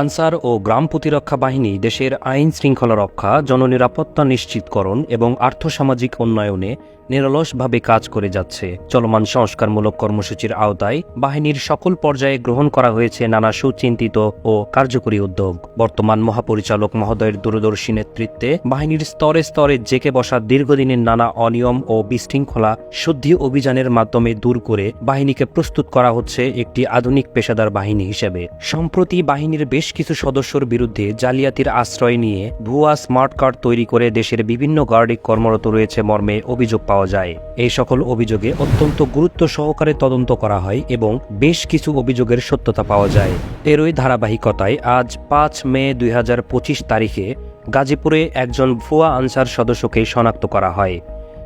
Answer ও গ্রাম প্রতিরক্ষা বাহিনী দেশের আইন শৃঙ্খলা রক্ষা, জননিরাপত্তা নিশ্চিতকরণ এবং আর্থসামাজিক উন্নয়নে নিরলসভাবে কাজ করে যাচ্ছে। চলমান সংস্কারমূলক কর্মসূচির আওতায় বাহিনীর সকল পর্যায়ে গ্রহণ করা হয়েছে নানা সুচিন্তিত ও কার্যকরী উদ্যোগ। বর্তমান মহাপরিচালক মহোদয়ের দূরদর্শী নেতৃত্বে বাহিনীর স্তরে স্তরে জেকে বসা দীর্ঘদিনের নানা অনিয়ম ও বিশৃঙ্খলা শুদ্ধি অভিযানের মাধ্যমে দূর করে বাহিনীকে প্রস্তুত করা হচ্ছে একটি আধুনিক পেশাদার বাহিনী হিসেবে। সম্প্রতি বাহিনীর বেশ কিছু সদস্যর বিরুদ্ধে জালিয়াতির আশ্রয় নিয়ে ভুয়া স্মার্ট কার্ড তৈরি করে দেশের বিভিন্ন গার্ডিক কর্মরত রয়েছে মর্মে অভিযোগ পাওয়া যায়। এই সকল অভিযোগে অত্যন্ত গুরুত্ব সহকারে তদন্ত করা হয় এবং বেশ কিছু অভিযোগের সত্যতা পাওয়া যায়। এরই ধারাবাহিকতায় আজ পাঁচ মে দুই হাজার পঁচিশ তারিখে গাজীপুরে একজন ভুয়া আনসার সদস্যকে শনাক্ত করা হয়।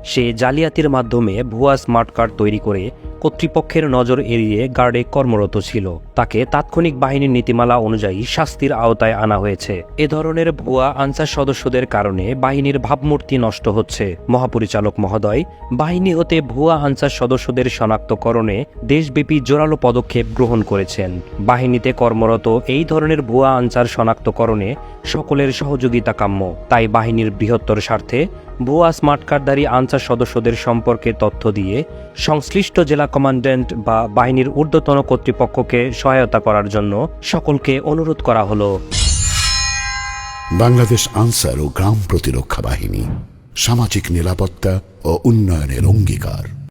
সে জালিয়াতির মাধ্যমে ভুয়া স্মার্ট কার্ড তৈরি করে কর্তৃপক্ষের নজর এড়িয়ে গার্ডে কর্মরত ছিল। তাকে তাৎক্ষণিক বাহিনীর নীতিমালা অনুযায়ী শাস্তির আওতায় আনা হয়েছে। এ ধরনের ভুয়া আনসার সদস্যদের কারণে বাহিনীর ভাবমূর্তি নষ্ট হচ্ছে। মহাপরিচালক মহোদয়, বাহিনী হতে ভুয়া আনসার সদস্যদের শনাক্তকরণে দেশব্যাপী জোরালো পদক্ষেপ গ্রহণ করেছেন। বাহিনীতে কর্মরত এই ধরনের ভুয়া আনসার শনাক্তকরণে সকলের সহযোগিতা কাম্য। তাই বাহিনীর বৃহত্তর স্বার্থে ভুয়া স্মার্ট কার্ডধারী আনসার সদস্যদের সম্পর্কে তথ্য দিয়ে সংশ্লিষ্ট জেলা কমান্ড্যান্ট বা বাহিনীর ঊর্ধ্বতন কর্তৃপক্ষকে সহায়তা করার জন্য সকলকে অনুরোধ করা হল। বাংলাদেশ আনসার ও গ্রাম প্রতিরক্ষা বাহিনী সামাজিক নিরাপত্তা ও উন্নয়নের অঙ্গীকার।